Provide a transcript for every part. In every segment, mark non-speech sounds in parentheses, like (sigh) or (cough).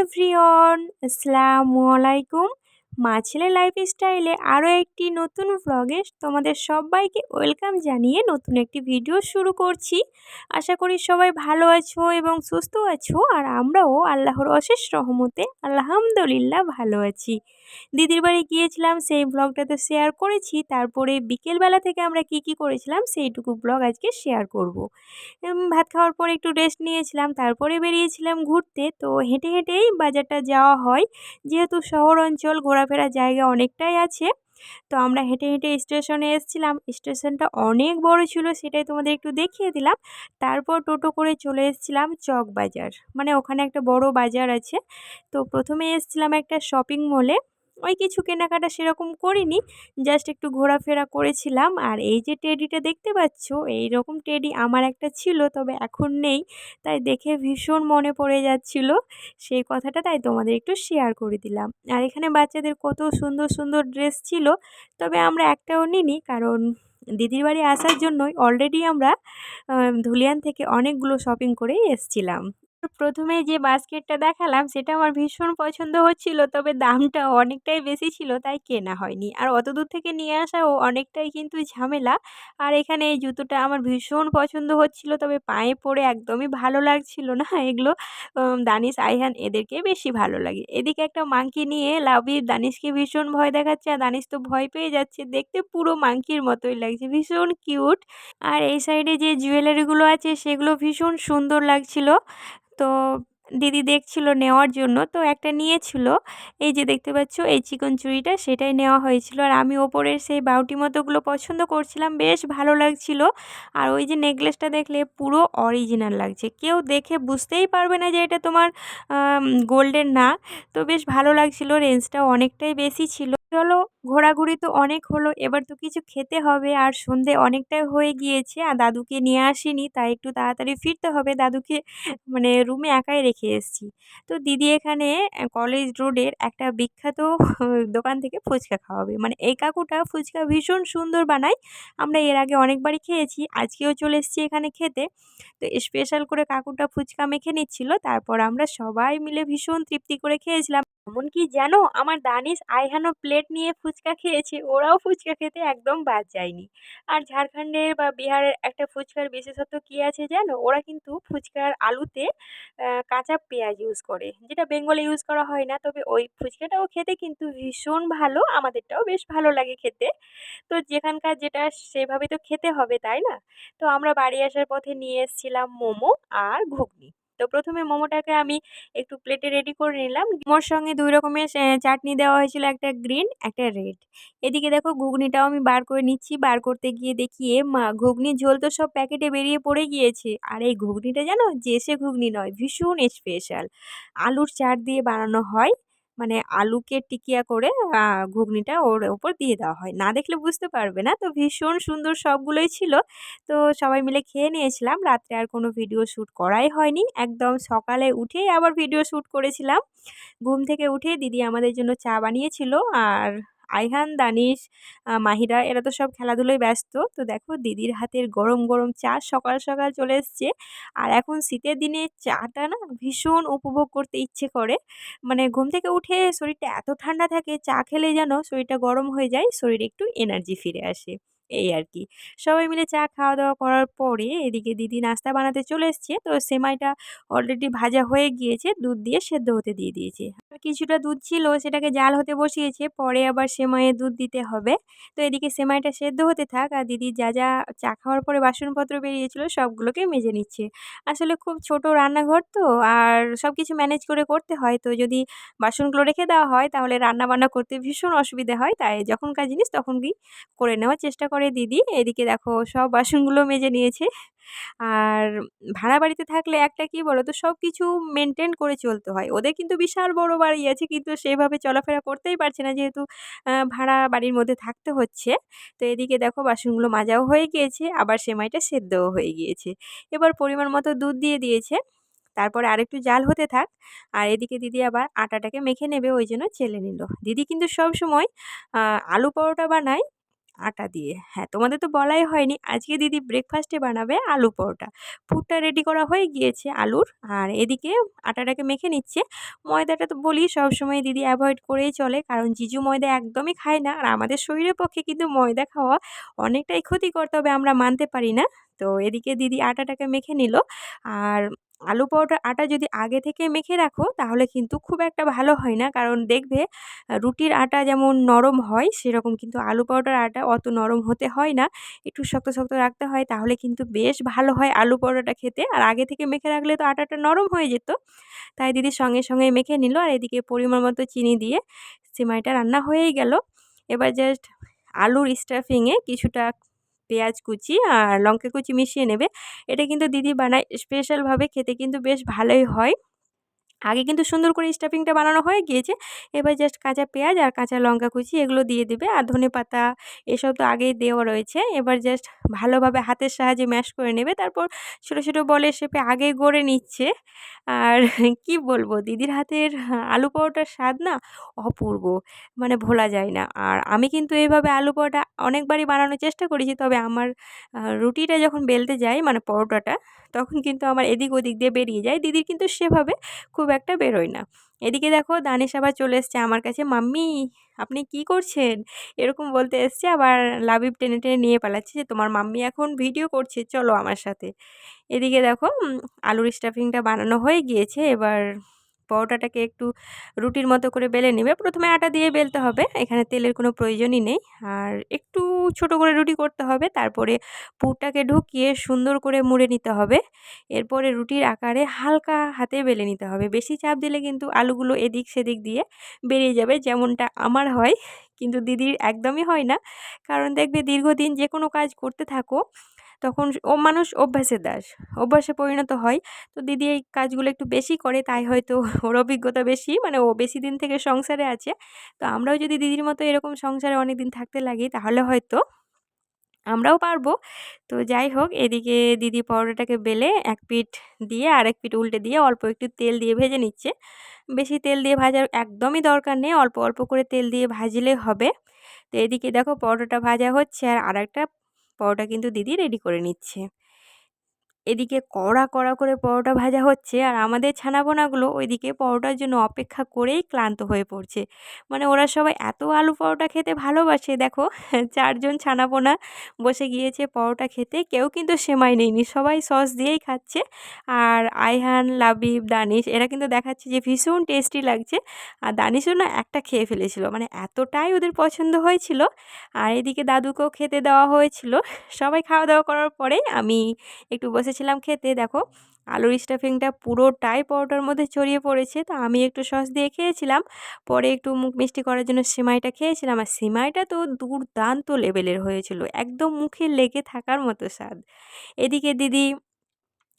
Everyone, আসসালামু আলাইকুম। মা ছেলে লাইফস্টাইলে আরও একটি নতুন ভ্লগে তোমাদের সবাইকে ওয়েলকাম জানিয়ে নতুন একটি ভিডিও শুরু করছি। আশা করি সবাই ভালো আছো এবং সুস্থ আছো, আর আমরাও আল্লাহর অশেষ রহমতে আলহামদুলিল্লাহ ভালো আছি। দিদির বাড়ি গিয়েছিলাম, সেই ব্লগটা তো শেয়ার করেছি। তারপরে বিকেলবেলা থেকে আমরা কি কি করেছিলাম, সেইটুকু ব্লগ আজকে শেয়ার করব। ভাত খাওয়ার পর একটু রেস্ট নিয়েছিলাম, তারপরে বেরিয়েছিলাম ঘুরতে। তো হেঁটে হেঁটেই বাজারটা যাওয়া হয়। যেহেতু শহর অঞ্চল ঘোরাফেরার জায়গা অনেকটাই আছে, তো আমরা হেঁটে হেঁটে স্টেশনে এসেছিলাম। স্টেশনটা অনেক বড় ছিল, সেটাই তোমাদের একটু দেখিয়ে দিলাম। তারপর টোটো করে চলে এসেছিলাম চক বাজার। মানে ওখানে একটা বড় বাজার আছে। তো প্রথমে এসেছিলাম একটা শপিং মলে ওই কিছু কেনাকাটা সেরকম করিনি জাস্ট একটু ঘোরাফেরা করেছিলাম। আর এই যে টেডিটা দেখতে পাচ্ছ এই রকম টেডি আমার একটা ছিল, তবে এখন নেই। তাই দেখে ভীষণ মনে পড়ে যাচ্ছিল। সেই কথাটা তাই তোমাদের একটু শেয়ার করে দিলাম। আর এখানে বাচ্চাদের কত সুন্দর সুন্দর ড্রেস ছিল, তবে আমরা একটাও নিনি কারণ দিদির বাড়ি আসার জন্যই অলরেডি আমরা ধুলিয়ান থেকে অনেকগুলো শপিং করেই এসছিলাম। প্রথমে যে বাস্কেটটা দেখালাম, সেটা আমার ভীষণ পছন্দ হচ্ছিল। তবে দামটা অনেকটাই বেশি ছিল, তাই কেনা হয়নি। আর অত দূর থেকে নিয়ে আসাও অনেকটাই কিন্তু ঝামেলা। আর এখানে এই জুতোটা আমার ভীষণ পছন্দ হচ্ছিল, তবে পায়ে পরে একদমই ভালো লাগছিল না। (laughs) এগুলো দানিশ আইহান এদেরকে বেশি ভালো লাগে। এদিকে একটা মাংকি নিয়ে লাভি দানিশকে ভীষণ ভয় দেখাচ্ছে, আর দানিশ তো ভয় পেয়ে যাচ্ছে। দেখতে পুরো মাংকির মতোই লাগছে, ভীষণ কিউট। আর এই সাইডে যে জুয়েলারিগুলো আছে, সেগুলো ভীষণ সুন্দর লাগছিল। তো দিদি দেখছিল নেওয়ার জন্য, তো একটা নিয়েছিল। এই যে দেখতে পাচ্ছ, এই চিকন চুড়িটা সেটাই নেওয়া হয়েছিল। আর আমি ওপরের সেই বাউটি মতোগুলো পছন্দ করছিলাম, বেশ ভালো লাগছিল। আর ওই যে নেকলেসটা দেখলে পুরো অরিজিনাল লাগছে। কেউ দেখে বুঝতেই পারবে না যে এটা তোমার গোল্ডের না। তো বেশ ভালো লাগছিল, রেঞ্জটাও অনেকটাই বেশি ছিল। চলো, ঘোরাঘুরি তো অনেক হলো, এবার তো কিছু খেতে হবে, আর সন্ধে অনেকটাই হয়ে গিয়েছে, আর দাদুকে নিয়ে আসিনি, তাই একটু তাড়াতাড়ি ফিরতে হবে, দাদুকে মানে রুমে একাই রেখে এসেছি। তো দিদি এখানে কলেজ রোডের একটা বিখ্যাত, (laughs) দোকান থেকে ফুচকা খাওয়াবে মানে এই কাকুটা ফুচকা ভীষণ সুন্দর বানায়, আমরা এর আগে অনেকবারই খেয়েছি, আজকেও চলে এসেছি এখানে খেতে। তো স্পেশাল করে কাকুটা ফুচকা মেখে নিচ্ছিল, তারপর আমরা সবাই মিলে ভীষণ তৃপ্তি করে খেয়েছিলাম। এমনকি জানো আমার দানিশ আইহানো প্লেট নিয়ে ফুচকা খেয়েছে, ওরাও ফুচকা খেতে একদম বাদ যায়নি। আর ঝাড়খণ্ডের বা বিহারের একটা ফুচকার বিশেষত্ব কী আছে জানো? ওরা কিন্তু ফুচকার আলুতে কাঁচা পেঁয়াজ ইউজ করে, যেটা বেঙ্গলে ইউজ করা হয় না। তবে ওই ফুচকাটাও খেতে কিন্তু ভীষণ ভালো, আমাদেরটাও বেশ ভালো লাগে খেতে। তো যেখানকার যেটা সেভাবে তো খেতে হবে, তাই না? তো আমরা বাড়ি আসার পথে নিয়ে এসেছিলাম মোমো আর ঘুগনি। তো প্রথমে মোমোটাকে আমি একটু প্লেটে রেডি করে নিলাম। মোমোর সঙ্গে দুই রকমের চাটনি দেওয়া হয়েছিল, একটা গ্রিন একটা রেড এদিকে দেখো ঘুগনিটাও আমি বার করে নিচ্ছি। বার করতে গিয়ে দেখি, এ, মা, ঘুগনির ঝোল তো সব প্যাকেটে বেরিয়ে পড়ে গিয়েছে। আর এই ঘুগনিটা জানো? যে সে ঘুগনি নয়, ভীষণ স্পেশাল আলুর চাট দিয়ে বানানো হয়। মানে আলুকে টিকিয়া করে ঘুগনিটা ওর ওপর দিয়ে দেওয়া হয়। না দেখলে বুঝতে পারবে না। তো ভীষণ সুন্দর সবগুলোই ছিল। তো সবাই মিলে খেয়ে নিয়েছিলাম। রাত্রে আর কোনো ভিডিও শ্যুট করাই হয়নি। একদম সকালে উঠেই আবার ভিডিও শ্যুট করেছিলাম। ঘুম থেকে উঠে দিদি আমাদের জন্য চা বানিয়েছিল। আর আইহান, দানিশ মাহিরা, এরা তো সব খেলাধুলোয় ব্যস্ত। তো দেখো, দিদির হাতের গরম গরম চা সকাল সকাল চলে এসছে। আর এখন শীতের দিনে চাটা না ভীষণ উপভোগ করতে ইচ্ছে করে। মানে ঘুম থেকে উঠে শরীরটা এত ঠান্ডা থাকে, চা খেলে যেন শরীরটা গরম হয়ে যায়, শরীরে একটু এনার্জি ফিরে আসে। এই আর কি। সবাই মিলে চা খাওয়া দাওয়া করার পরে এদিকে দিদি নাস্তা বানাতে চলে এসছে। তো সেমাইটা অলরেডি ভাজা হয়ে গিয়েছে, দুধ দিয়ে সেদ্ধ হতে দিয়ে দিয়েছে। কিছুটা দুধ ছিল, সেটাকে জাল হতে বসিয়েছে, পরে আবার সেমাইয়ে দুধ দিতে হবে। তো এদিকে সেমাইটা সেদ্ধ হতে থাক আর দিদি যা যা চা খাওয়ার পরে বাসনপত্র বেরিয়েছিল, সবগুলোকে মেজে নিচ্ছে। আসলে খুব ছোট রান্নাঘর তো, আর সব কিছু ম্যানেজ করে করতে হয়। তো যদি বাসনগুলো রেখে দেওয়া হয়, তাহলে রান্না বান্না করতে ভীষণ অসুবিধে হয়। তাই যখনকার জিনিস তখন কি করে নেওয়ার চেষ্টা করে দিদি। এদিকে দেখো সব বাসনগুলো মেজে নিয়েছে। আর ভাড়া বাড়িতে থাকলে একটা কি বলো তো সব কিছু মেনটেন করে চলতে হয়। ওদের কিন্তু বিশাল বড় বাড়ি আছে, কিন্তু সেভাবে চলাফেরা করতেই পারছে না যেহেতু ভাড়া বাড়ির মধ্যে থাকতে হচ্ছে। তো এদিকে দেখো বাসনগুলো মাজাও হয়ে গিয়েছে, আবার সেমাইটা সেদ্ধও হয়ে গিয়েছে। এবার পরিমাণ মতো দুধ দিয়ে দিয়েছে, তারপরে আরেকটু জাল হতে থাক। আর এদিকে দিদি আবার আটাটাকে মেখে নেবে, ওই জন্য চেলে নিল। দিদি কিন্তু সব সময় আলু পরোটা বানায় আটা দিয়ে। হ্যাঁ তোমাদের তো বলাই হয়নি। আজকে দিদি ব্রেকফাস্টে বানাবে আলু পরোটা। পুরটা রেডি করা হয়ে গিয়েছে আলুর। আর এদিকে আটাটাকে মেখে নিচ্ছে। ময়দাটা তো বলি সবসময় দিদি অ্যাভয়েড করেই চলে। কারণ জিজু ময়দা একদমই খায় না। আর আমাদের শরীরের পক্ষে কিন্তু ময়দা খাওয়া অনেকটাই ক্ষতিকর, তবে আমরা মানতে পারি না। তো এদিকে দিদি আটাটাকে মেখে নিল। আর আলু পরোটার আটা যদি আগে থেকে মেখে রাখো, তাহলে কিন্তু খুব একটা ভালো হয় না। কারণ দেখবে রুটির আটা যেমন নরম হয়, সেরকম কিন্তু আলু পরোটার আটা অত নরম হতে হয় না। একটু শক্ত শক্ত রাখতে হয়, তাহলে কিন্তু বেশ ভালো হয় আলু পরোটা খেতে। আর আগে থেকে মেখে রাখলে তো আটাটা নরম হয়ে যেত। তাই দিদি সঙ্গে সঙ্গে মেখে নিল। আর এদিকে পরিমাণ মতো চিনি দিয়ে সিমাইটা রান্না হয়েই গেল। এবার জাস্ট আলুর স্টাফিংয়ে কিছুটা পেঁয়াজ কুচি আর লঙ্কা কুচি মিশিয়ে নেবে। এটা কিন্তু দিদি বানায় স্পেশালভাবে খেতে কিন্তু বেশ ভালোই হয়। আগে কিন্তু সুন্দর করে স্টাফিংটা বানানো হয়ে গিয়েছে। এবার জাস্ট কাঁচা পেঁয়াজ আর কাঁচা লঙ্কা কুচি এগুলো দিয়ে দেবে আর ধনে পাতা এসব তো আগেই দেওয়া রয়েছে। এবার জাস্ট ভালোভাবে হাতের সাহায্যে ম্যাশ করে নেবে। তারপর ছোটো ছোটো বলে শেপে আগে গড়ে নিচ্ছে। আর (laughs) কি বলব, দিদির হাতের আলু পরোটার স্বাদ না অপূর্ব। মানে ভোলা যায় না। আর আমি কিন্তু এইভাবে আলু পরোটা অনেকবারই বানানোর চেষ্টা করেছি। তবে আমার রুটিটা যখন বেলতে যাই মানে পরোটাটা, তখন কিন্তু আমার এদিক ওদিক দিয়ে বেরিয়ে যায়। দিদির কিন্তু সেভাবে খুব একটা বেরোয় না। এদিকে দেখো দানিশ আবার চলে এসছে আমার কাছে, মাম্মি, আপনি কি করছেন? এরকম বলতে এসছে। আবার লাবিব টেনে টেনে নিয়ে পালাচ্ছে যে, তোমার মাম্মি এখন ভিডিও করছে, চলো আমার সাথে। এদিকে দেখো আলুর স্টাফিংটা বানানো হয়ে গিয়েছে। এবার পরোটাটাকে একটু রুটির মতো করে বেলে নেবে। প্রথমে আটা দিয়ে বেলতে হবে, এখানে তেলের কোনো প্রয়োজনই নেই। আর একটু ছোট করে রুটি করতে হবে, তারপরে পুরটাকে ঢুকিয়ে সুন্দর করে মুড়ে নিতে হবে। এরপরে রুটির আকারে হালকা হাতে বেলে নিতে হবে। বেশি চাপ দিলে কিন্তু আলুগুলো এদিক সেদিক দিয়ে বেরিয়ে যাবে, যেমনটা আমার হয়। কিন্তু দিদির একদমই হয় না। কারণ দেখবে দীর্ঘদিন যে কোনো কাজ করতে থাকো তখন ও মানুষ অভ্যাসের দাস। অভ্যাসে পরিণত হয়। তো দিদি এই কাজগুলো একটু বেশি করে, তাই হয়তো (laughs) ওর অভিজ্ঞতা বেশি মানে ও বেশি দিন থেকে সংসারে আছে। তো আমরাও যদি দিদির মতো এরকম সংসারে অনেক দিন থাকতে লাগি, তাহলে হয়তো আমরাও পারব। তো যাই হোক, এদিকে দিদি পরোটাটাকে বেলে এক পিঠ দিয়ে আর এক পিঠ উল্টে দিয়ে অল্প একটু তেল দিয়ে ভেজে নিচ্ছে। বেশি তেল দিয়ে ভাজার একদমই দরকার নেই, অল্প অল্প করে তেল দিয়ে ভাজলে হবে। তো এদিকে দেখো পরোটাটা ভাজা হচ্ছে আর আরেকটা পরোটা কিন্তু দিদি রেডি করে নিচ্ছে। এদিকে কড়া কড়া করে পরোটা ভাজা হচ্ছে আর আমাদের ছানাপোনাগুলো ওইদিকে পরোটার জন্য অপেক্ষা করেই ক্লান্ত হয়ে পড়ছে। মানে ওরা সবাই এত আলু পরোটা খেতে ভালোবাসে, দেখো চারজন ছানাপোনা বসে গিয়েছে পরোটা খেতে, কেউ কিন্তু সেমাই নেয়নি, সবাই সস দিয়েই খাচ্ছে। আর আইহান, লাবিব, দানিশ, এরা কিন্তু দেখাচ্ছে যে ভীষণ টেস্টি লাগছে। আর দানিশও না একটা খেয়ে ফেলেছিল মানে এতটাই ওদের পছন্দ হয়েছিল। আর এদিকে দাদুকেও খেতে দেওয়া হয়েছিল। সবাই খাওয়া দাওয়া করার পরে আমি একটু বসেছি বসেছিলাম খেতে। দেখো, আলুর স্টাফিংটা পুরোটাই পরোটার মধ্যে ছড়িয়ে পড়েছে। তো আমি একটু সস দিয়ে খেয়েছিলাম। পরে একটু মুখ মিষ্টি করার জন্য সিমাইটা খেয়েছিলাম। আর সিমাইটা তো দুর্দান্ত লেভেলের হয়েছিল। একদম মুখে লেগে থাকার মতো স্বাদ। এদিকে দিদি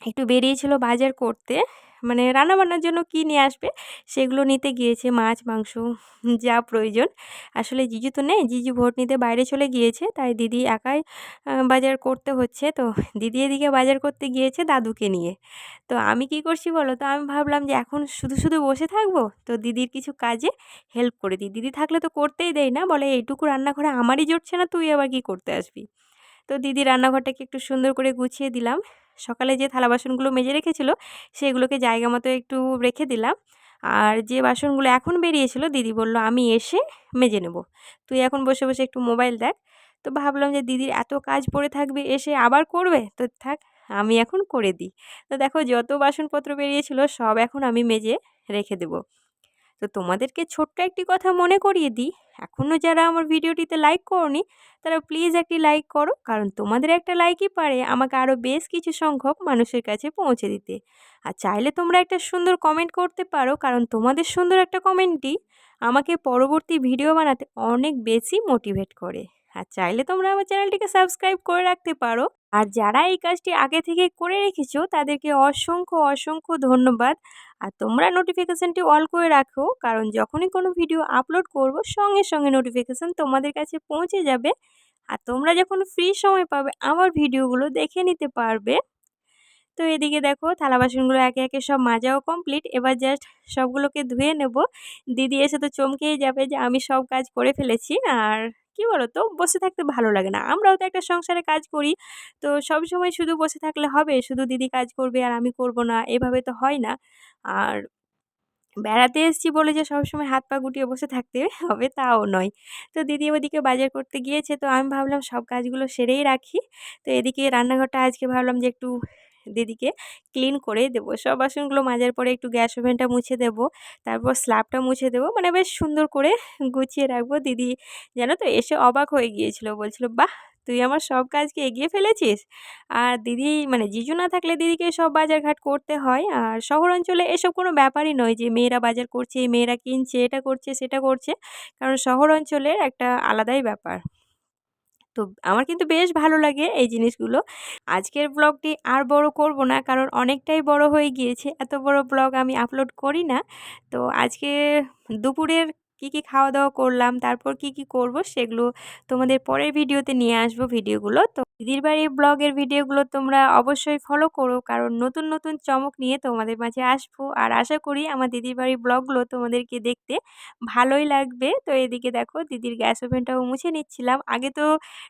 একটু বেরিয়েছিল বাজার করতে। মানে রান্নাবান্নার জন্য কী নিয়ে আসবে? সেগুলো নিতে গিয়েছে, মাছ, মাংস, যা প্রয়োজন। আসলে জিজু তো নেই, জিজু ভোট নিতে বাইরে চলে গিয়েছে, তাই দিদি একাই বাজার করতে হচ্ছে। তো দিদি এদিকে বাজার করতে গিয়েছে দাদুকে নিয়ে। তো আমি কি করছি বলো তো, আমি ভাবলাম যে এখন শুধু শুধু বসে থাকব, তো দিদির কিছু কাজে হেল্প করে। দিই দিদি থাকলে তো করতেই দেয় না, বলে এইটুকু রান্নাঘরে আমারই জুটছে না, তুই আবার কি করতে আসবি? তো দিদি রান্নাঘরটাকে একটু সুন্দর করে গুছিয়ে দিলাম। সকালে যে থালা বাসনগুলো মেজে রেখেছিল, সেগুলোকে জায়গা মতো একটু রেখে দিলাম। আর যে বাসনগুলো এখন বেরিয়েছিল, দিদি বলল, আমি এসে মেজে নেব। তুই এখন বসে বসে একটু মোবাইল দেখ। তো ভাবলাম যে দিদির এত কাজ পড়ে থাকবে, এসে আবার করবে? তো থাক, আমি এখন করে দিই। তো দেখো, যত বাসনপত্র বেরিয়েছিল, সব এখন আমি মেজে রেখে দেবো। তো তোমাদেরকে ছোট্ট একটি কথা মনে করিয়ে দিই। এখনও যারা আমার ভিডিওটিতে লাইক করনি, তারা প্লিজ একটি লাইক করো। কারণ তোমাদের একটা লাইকই পারে আমাকে আরও বেশ কিছু সংখ্যক মানুষের কাছে পৌঁছে দিতে। আর চাইলে তোমরা একটা সুন্দর কমেন্ট করতে পারো, কারণ তোমাদের সুন্দর একটা কমেন্টই আমাকে পরবর্তী ভিডিও বানাতে অনেক বেশি মোটিভেট করে। আর চাইলে তোমরা আমার চ্যানেলটিকে সাবস্ক্রাইব করে রাখতে পারো। আর যারা এই কাজটি আগে থেকে করে রেখেছো, তাদেরকে অসংখ্য অসংখ্য ধন্যবাদ। আর তোমরা নোটিফিকেশানটি অল করে রাখো, কারণ যখনই কোনো ভিডিও আপলোড করব, সঙ্গে সঙ্গে নোটিফিকেশান তোমাদের কাছে পৌঁছে যাবে। আর তোমরা যখন ফ্রি সময় পাবে, আমার ভিডিওগুলো দেখে নিতে পারবে। তো এদিকে দেখো, থালা বাসনগুলো একে একে সব মাজাও কমপ্লিট এবার জাস্ট সবগুলোকে ধুয়ে নেব। দিদি এসে তো চমকেই যাবে যে আমি সব কাজ করে ফেলেছি। আর কী বলো তো বসে থাকতে ভালো লাগে না। আমরাও তো একটা সংসারে কাজ করি। তো সব সময় শুধু বসে থাকলে হবে, শুধু দিদি কাজ করবে আর আমি করব না, এভাবে তো হয় না। আর বেড়াতে এসেছি বলে যে সবসময় হাত পা গুটিয়ে বসে থাকতে (laughs) হবে তাও নয়। তো দিদি ওদিকে বাজার করতে গিয়েছে, তো আমি ভাবলাম সব কাজগুলো সেরেই রাখি। তো এদিকে রান্নাঘরটা আজকে ভাবলাম যে একটু দিদিকে ক্লিন করে দেবো। সব বাসনগুলো মাজার পরে একটু গ্যাস ওভেনটা মুছে দেবো, তারপর স্ল্যাবটা মুছে দেবো মানে বেশ সুন্দর করে গুছিয়ে রাখব। দিদি জানো তো এসে অবাক হয়ে গিয়েছিল, বলছিল, বাহ, তুই আমার সব কাজকে এগিয়ে ফেলেছিস? আর দিদি মানে জিজু না থাকলে দিদিকে সব বাজারঘাট করতে হয়। আর শহর অঞ্চলে এসব কোনো ব্যাপারই নয় যে মেয়েরা বাজার করছে, মেয়েরা কিনছে, এটা করছে, সেটা করছে। কারণ শহর অঞ্চলের একটা আলাদাই ব্যাপার। তো আমার কিন্তু বেশ ভালো লাগে এই জিনিসগুলো। আজকের ব্লগটি আর বড় করব না, কারণ অনেকটাই বড় হয়ে গিয়েছে। এত বড় ব্লগ আমি আপলোড করি না। তো আজকে দুপুরের কি কি খাওয়া দাওয়া করলাম, তারপর কি কি করব, সেগুলো তোমাদের পরের ভিডিওতে নিয়ে আসব ভিডিওগুলো। তো দিদির বাড়ির ব্লগের ভিডিওগুলো তোমরা অবশ্যই ফলো করো। কারণ নতুন নতুন চমক নিয়ে তোমাদের মাঝে আসব। আর আশা করি আমার দিদির বাড়ির ব্লগগুলো তোমাদেরকে দেখতে ভালোই লাগবে। তো এদিকে দেখো, দিদির গ্যাস ওভেনটাও মুছে নিচ্ছিলাম। আগে তো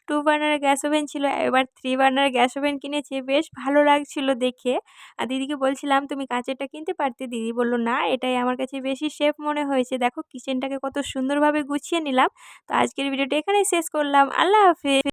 টু বার্নার গ্যাস ওভেন ছিল, এবার থ্রি বার্নার গ্যাস ওভেন কিনেছি। বেশ ভালো লাগছিল দেখে। আর দিদিকে বলছিলাম, তুমি কাঁচেরটা কিনতে পারতে? দিদি বলল, না, এটাই আমার কাছে বেশি সেফ মনে হয়েছে। দেখো কিচেনটাকে কত সুন্দরভাবে গুছিয়ে নিলাম। তো আজকের ভিডিওটা এখানেই শেষ করলাম। আল্লাহ হাফেজ।